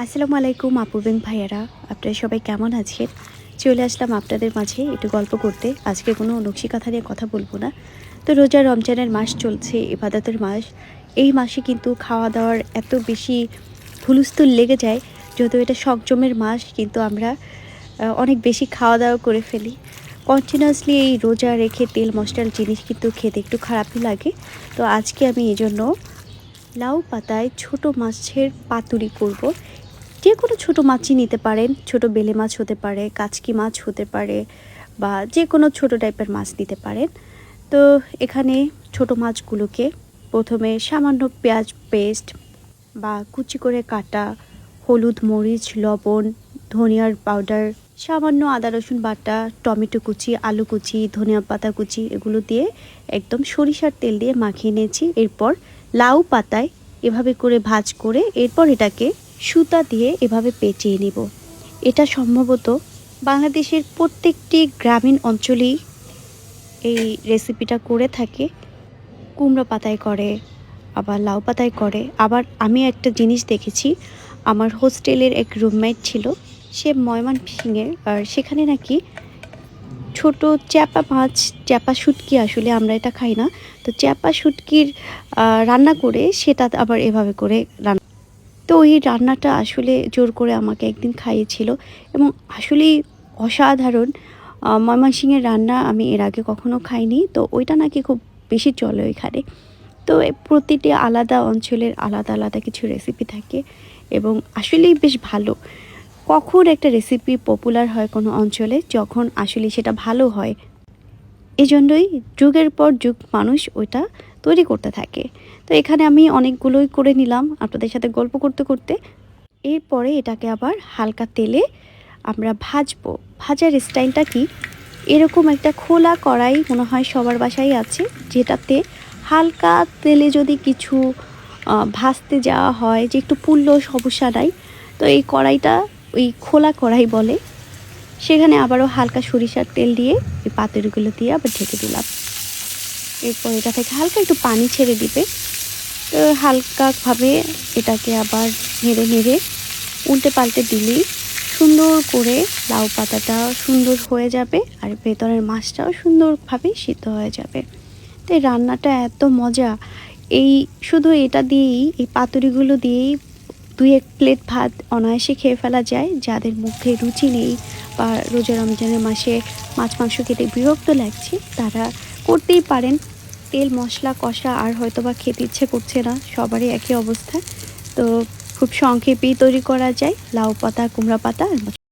আসসালামু আলাইকুম, আপু বেং ভাইয়ারা। আপনারা সবাই কেমন আছেন? চলে আসলাম আপনাদের মাঝে একটু গল্প করতে। আজকে কোনো নকশি কথা নিয়ে কথা বলব না। তো রোজা রমজানের মাস চলছে, ইবাদতের মাস। এই মাসে কিন্তু খাওয়া দাওয়ার এত বেশি হুলস্থুল লেগে যায়, যদিও এটা সংযমের মাস, কিন্তু আমরা অনেক বেশি খাওয়া দাওয়া করে ফেলি। কন্টিনিউয়াসলি এই রোজা রেখে তেল, মশলার জিনিস কিন্তু খেতে একটু খারাপই লাগে। তো আজকে আমি এই জন্য লাউ পাতায় ছোট মাছের পাতুরি করব। যে কোনো ছোট মাছই নিতে পারেন, ছোট বেলে মাছ হতে পারে, কাচকি মাছ হতে পারে বা যে কোনো ছোট টাইপের মাছ নিতে পারেন। তো এখানে ছোট মাছগুলোকে প্রথমে সামান্য পেঁয়াজ পেস্ট বা কুচি করে কাটা হলুদ মরিচ, লবণ, ধনিয়ার পাউডার, সামান্য আদা, রসুন বাটা, টমেটো কুচি, আলু কুচি, ধনিয়া পাতা কুচি এগুলো দিয়ে একদম সরিষার তেল দিয়ে মাখিয়ে নিয়েছি। এরপর লাউ পাতায় এভাবে করে ভাজ করে এরপর এটাকে সুতা দিয়ে এভাবে পেঁচিয়ে নেব। এটা সম্ভবত বাংলাদেশের প্রত্যেকটি গ্রামীণ অঞ্চলেই এই রেসিপিটা করে থাকে। কুমড়ো পাতায় করে, আবার লাউ পাতায় করে। আবার আমি একটা জিনিস দেখেছি, আমার হোস্টেলের এক রুমমেট ছিল, সে ময়মান ফিঙের আর সেখানে নাকি ছোট চ্যাপা মাছ, চ্যাপা শুটকি আসলে আমরা এটা খাই না। তো চ্যাপা শুটকির রান্না করে সেটা আবার এভাবে করে রান্না তো এই রান্নাটা আসলে জোর করে আমাকে একদিন খাইয়েছিল এবং আসলেই অসাধারণ। ময়মনসিংহের রান্না আমি এর আগে কখনো খাইনি, তো ওইটা নাকি খুব বেশি চলে ওইখানে। তো প্রতিটি আলাদা অঞ্চলের আলাদা আলাদা কিছু রেসিপি থাকে এবং আসলেই বেশ ভালো। কখন একটা রেসিপি পপুলার হয় কোনো অঞ্চলে, যখন আসলে সেটা ভালো হয়। এই জন্যই যুগের পর যুগ মানুষ ওইটা তৈরি করতে থাকে। তো এখানে আমি অনেকগুলোই করে নিলাম আপনাদের সাথে গল্প করতে করতে। এরপরে এটাকে আবার হালকা তেলে আমরা ভাজবো। ভাজার স্টাইলটা কি? এরকম একটা খোলা কড়াই মনে হয় সবার বাসায় আছে, যেটাতে হালকা তেলে যদি কিছু ভাজতে যাওয়া হয়, যে একটু পুড়লেও সমস্যা নাই, তো এই কড়াইটা ওই খোলা কড়াই বলে। সেখানে আবারও হালকা সরিষার তেল দিয়ে এই পাতুরিগুলো দিয়ে আবার ঢেকে দিলাম। এরপর এটা থেকে হালকা একটু পানি ছেড়ে দিবে। তো হালকাভাবে এটাকে আবার নেড়ে নেড়ে উল্টে পাল্টে দিলেই সুন্দর করে লাউ পাতাটা সুন্দর হয়ে যাবে আর ভেতরের মাছটাও সুন্দরভাবে সিদ্ধ হয়ে যাবে। তো রান্নাটা এত মজা। এই শুধু এটা দিয়েই, এই পাতুরিগুলো দিয়েই দুই এক প্লেট ভাত অনায়াসে খেয়ে ফেলা যায়। যাদের মুখে রুচি নেই বা রোজা রমজানের মাসে মাছ মাংস খেতে বিরক্ত লাগছে, তারা করতেই পারেন। তেল, মশলা, কষা আর হয়তো বা খেতে ইচ্ছে করছে না, সবারই একই অবস্থা। তো খুব সংক্ষেপেই তৈরি করা যায়, লাউ পাতা, কুমড়া পাতা